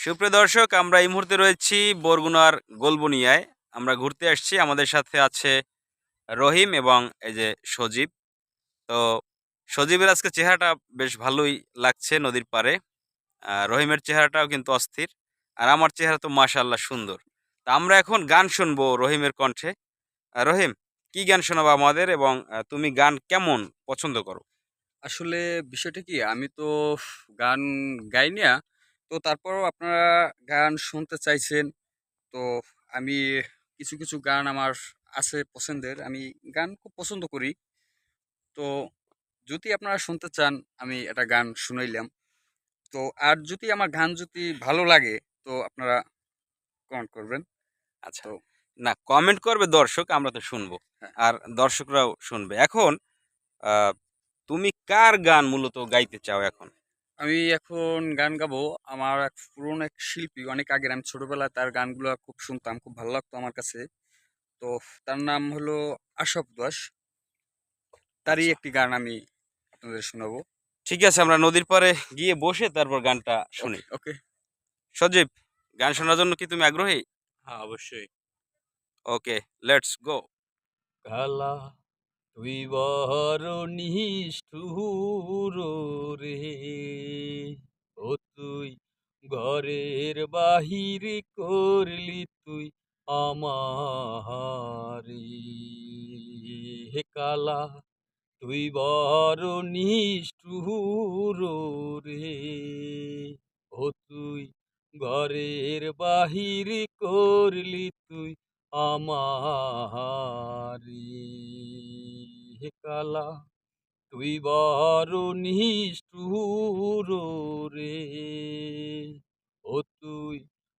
সুপ্রিয় দর্শক, আমরা এই মুহূর্তে রয়েছি বরগুনার গোলবনিয়ায়। আমরা ঘুরতে আসছি। আমাদের সাথে আছে রহিম এবং এই যে সজীব। তো সজীবের আজকে চেহারাটা বেশ ভালোই লাগছে নদীর পাড়ে। আর রহিমের চেহারাটাও কিন্তু অস্থির। আর আমার চেহারা তো মাশাল্লাহ সুন্দর। তা আমরা এখন গান শুনব রহিমের কণ্ঠে। রহিম, কি গান শোনাবো আমাদের এবং তুমি গান কেমন পছন্দ করো? আসলে বিষয়টা কি, আমি তো গান গাই না। তো তারপরও আপনারা গান শুনতে চাইছেন। তো আমি কিছু কিছু গান আমার আছে পছন্দের। আমি গান খুব পছন্দ করি। তো যদি আপনারা শুনতে চান আমি একটা গান শুনাইলাম। তো আর যদি আমার গান যদি ভালো লাগে তো আপনারা কমেন্ট করবেন। আচ্ছা। না কমেন্ট করবে দর্শক আমরা তো শুনব। হ্যাঁ। আর দর্শকরাও শুনবে। এখন তুমি কার গান মূলত গাইতে চাও এখন? আমি এখন গান গাবো। আমার এক পুরনো এক শিল্পী অনেক আগের আমি ছোটবেলায় তার গানগুলো খুব শুনতাম খুব ভালো লাগতো আমার কাছে। তো তার নাম হলো আশপ দাস তারই আচ্ছা। একটি গান আমি আপনাদের শোনাবো। ঠিক আছে আমরা নদীর পাড়ে গিয়ে বসে তারপর গানটা শুনি। ওকে। সজীব গান শোনার জন্য কি তুমি আগ্রহী? হ্যাঁ অবশ্যই। Okay let's go. কালা বড় নিষ্ঠুর রে। ও তুই ঘরের বাহির করলি তুই আমারি হে কালা, তুই বড় নিষ্ঠুর রে। ও তুই ঘরের বাহির করলি তুই আমারি হে কালা, তুই বড় নিষ্ঠুর রে। ও তুই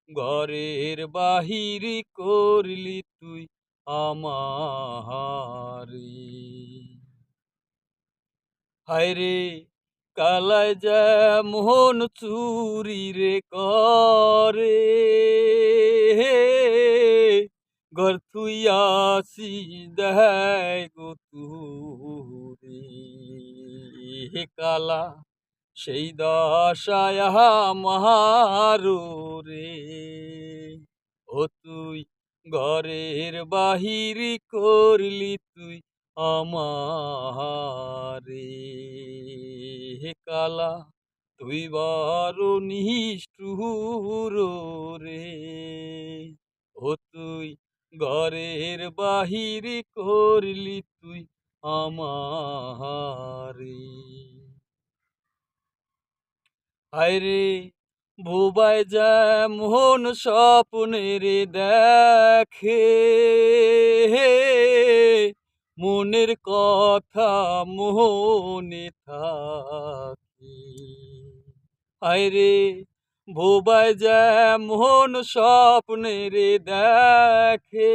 ঘরের বাহির করলি তুই আমারি হায় রে কালায় যেমন চুরি রে করে। ঘর আসি দেয় গো হে কালা সেই দশায় মারো রে ও তুই ঘরের বাহির করলি তুই আমারে হে কালা তুই বড় নিষ্ঠুর রে ও তুই ঘরের বাহির করলি তুই আমারে হায়রে ভুবাই যেমন স্বপ্নের দেখে, মনের কথা মোহনে থাকে। হায়রে ভোবাই যেমন স্বপ্নের দেখে,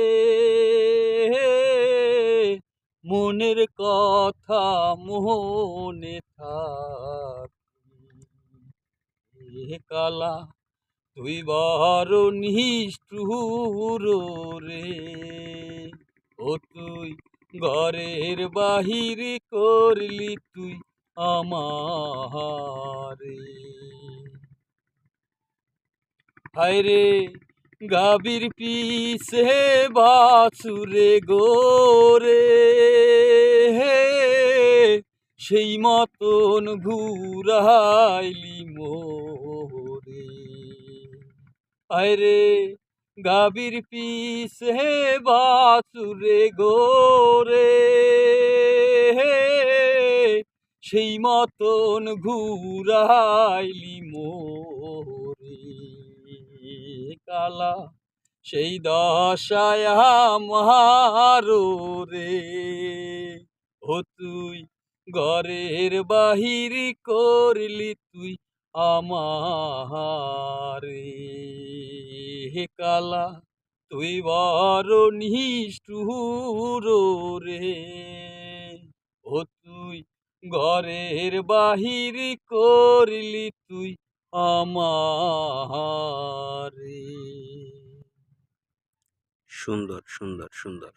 মনের কথা মোহনে থাকে। কালা, তুই বড় নিষ্ঠুর রে, ও তুই ঘরের বাহির করলি তুই আমারে। হায়রে গাবির পিছে বাছুরে গোরে সেই মতন ঘুরাইলি মোরে। আরে গাবির পিছে বাছুরে গোরে সেই মতন ঘুরাইলি মোরে। কালা সেই দশায় রে। ও তুই ঘরের বাহির করলি তুই আমারে। হে কালা, তুই বড় নিষ্ঠুর রে। ও তুই ঘরের বাহির করলি তুই আমারে সুন্দর সুন্দর সুন্দর।